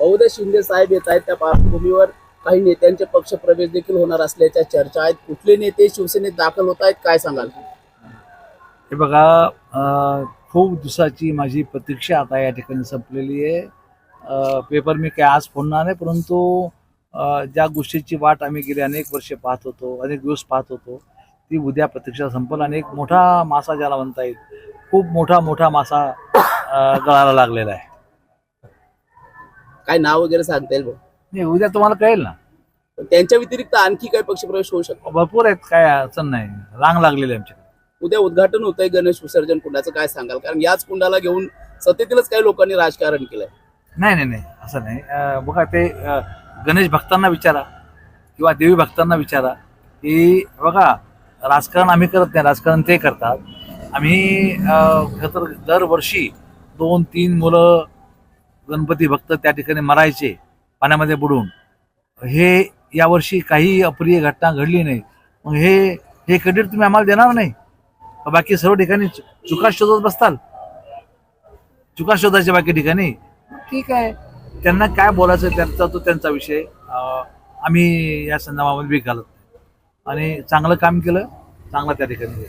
बहुधा शिंदे साहेब येत आहेत त्या पार्श्वभूमीवर. काही नेत्यांचे पक्ष प्रवेश देखील होणार असल्याच्या चर्चा आहेत. कुठले नेते शिवसेनेत दाखल होत आहेत काय सांगाल? हे बघा खूप दिवसाची माझी प्रतीक्षा आता या ठिकाणी संपलेली आहे. पेपर मी काय आज फोडणार नाही परंतु ज्या गोष्टीची वाट आम्ही गेली अनेक वर्षे पाहत होतो अनेक दिवस पाहत होतो ती उद्या प्रतीक्षा संपल आणि एक मोठा मासा ज्याला म्हणता येईल खूप मोठा मोठा मासा गळायला लागलेला आहे. काय नाव वगैरे सांगता येईल भाऊ? नाही उद्या तुम्हाला कळेल ना. पण त्यांच्या व्यतिरिक्त आणखी काही पक्षप्रवेश होऊ शकतो. भरपूर आहेत काय अडचण नाही. रांग लागलेली आहे आमच्या उद्या उद्घाटन होतंय गणेश विसर्जन कुंडाचं काय सांगाल? कारण याच कुंडाला घेऊन सत्तेतीलच काही लोकांनी राजकारण केलंय. नाही नाही नाही असं नाही. अं, बघा ते अं, गणेश भक्तांना विचारा किंवा देवी भक्तांना विचारा की बघा राजकारण आम्ही करत नाही राजकारण ते करतात. आम्ही अं, खरं तर दरवर्षी दोन तीन मुलं गणपती भक्त त्या ठिकाणी मरायचे पाण्यामध्ये बुडून. हे यावर्षी काही अप्रिय घटना घडली नाही. मग हे हे क्रेडिट तुम्ही आम्हाला देणार नाही? बाकी सर्व ठिकाणी चुका शोधत बसताल? चुका शोधायच्या बाकी ठिकाणी? ठीक आहे. त्यांना काय बोलायचं त्यांचा तो त्यांचा विषय. आम्ही या संदर्भामध्ये बी घालत आणि चांगलं काम केलं चांगलं त्या ठिकाणी.